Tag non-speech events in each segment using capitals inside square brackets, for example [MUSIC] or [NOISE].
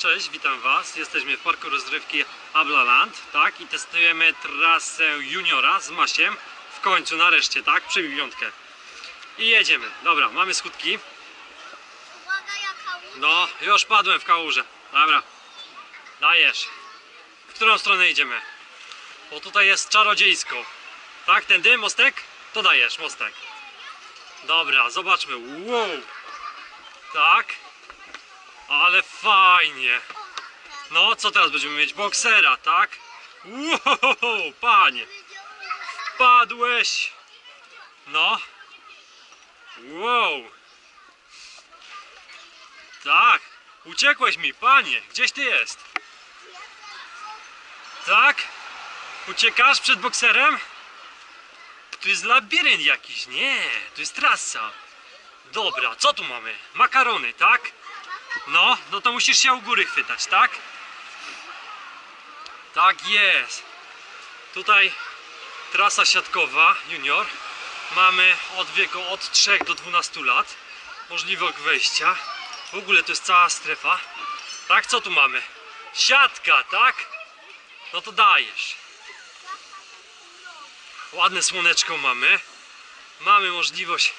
Cześć, witam Was. Jesteśmy w parku rozrywki Ablaland, tak? I testujemy trasę juniora z Masiem. W końcu, nareszcie, tak? Przybij piątkę. I jedziemy. Dobra, mamy skutki. Uwaga jaka. No, już padłem w kałuże. Dobra. Dajesz. W którą stronę idziemy? Bo tutaj jest czarodziejsko. Tak, tędy, mostek? To dajesz, mostek. Dobra, zobaczmy. Wow. Tak. Ale fajnie. No, co teraz będziemy mieć? Boksera, tak? Wow, panie. Wpadłeś. No. Wow. Tak, uciekłeś mi, panie. Gdzieś ty jest? Tak? Uciekasz przed bokserem? Tu jest labirynt jakiś. Nie, tu jest trasa. Dobra, co tu mamy? Makarony, tak? No, no to musisz się u góry chwytać, tak? Tak jest. Tutaj trasa siatkowa junior. Mamy od wieku od 3 do 12 lat. Możliwość wejścia. W ogóle to jest cała strefa. Tak, co tu mamy? Siatka, tak? No to dajesz. Ładne słoneczko mamy. Mamy możliwość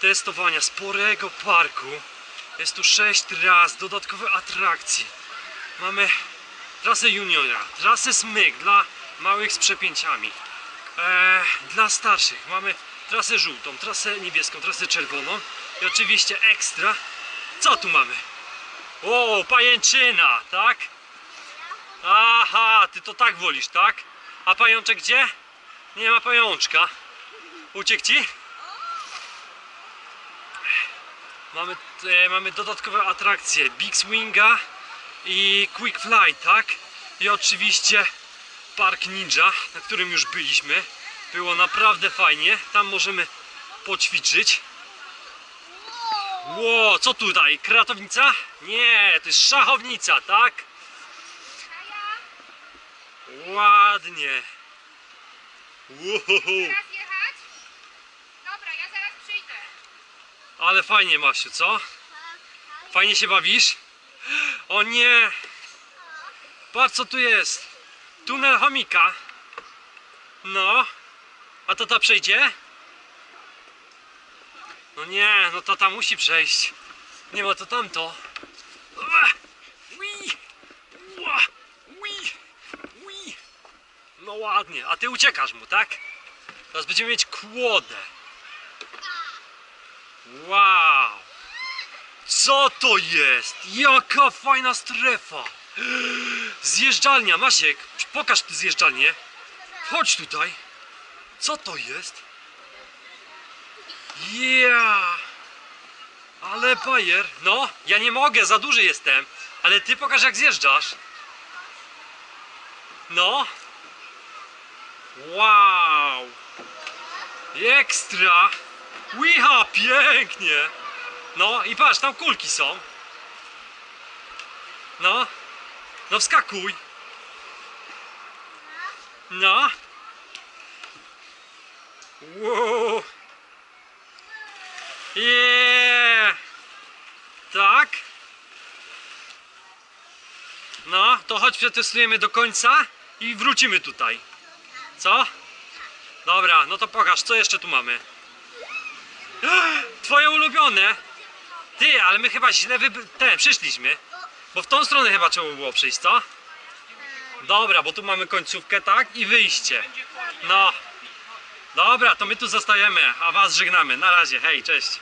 testowania sporego parku. Jest tu 6 tras, dodatkowe atrakcje. Mamy trasę juniora, trasę smyk dla małych z przepięciami. Eee, dla starszych mamy trasę żółtą, trasę niebieską, trasę czerwoną i oczywiście ekstra. Co tu mamy? O, pajęczyna, tak? Aha, ty to tak wolisz, tak? A pajączek gdzie? Nie ma pajączka. Uciekł ci? Mamy, e, mamy dodatkowe atrakcje Big Swinga i Quick Fly, tak? I oczywiście Park Ninja, na którym już byliśmy. Było naprawdę fajnie. Tam możemy poćwiczyć. Ło, co tutaj? Kratownica? Nie, to jest szachownica, tak? Ładnie. Wow, Teraz jechać? Dobra, ja zaraz przyjdę. Ale fajnie, Masiu, co? Fajnie się bawisz? O nie! Patrz co tu jest! Tunel chomika. No. A to ta przejdzie? No nie, no to ta musi przejść. Nie ma to tamto. No ładnie, a ty uciekasz mu, tak? Teraz będziemy mieć kłodę. Wow! Co to jest? Jaka fajna strefa! Zjeżdżalnia, Masiek, pokaż tu zjeżdżalnię. Chodź tutaj. Co to jest? Yeah! Ale bajer. No, ja nie mogę, za duży jestem. Ale ty pokaż jak zjeżdżasz. No. Wow! Ekstra! Łycha, pięknie! No i patrz, tam kulki są. No. No wskakuj. No. Wow. Yeah. Tak. No, to chodź przetestujemy do końca i wrócimy tutaj. Co? Dobra, no to pokaż, co jeszcze tu mamy. [GASPS] Twoje ulubione. Ty, ale my chyba źle wyb... Te, przyszliśmy. Bo w tą stronę chyba trzeba było przyjść, co? Dobra, bo tu mamy końcówkę, tak? I wyjście. No. Dobra, to my tu zostajemy, a was żegnamy. Na razie, hej, cześć.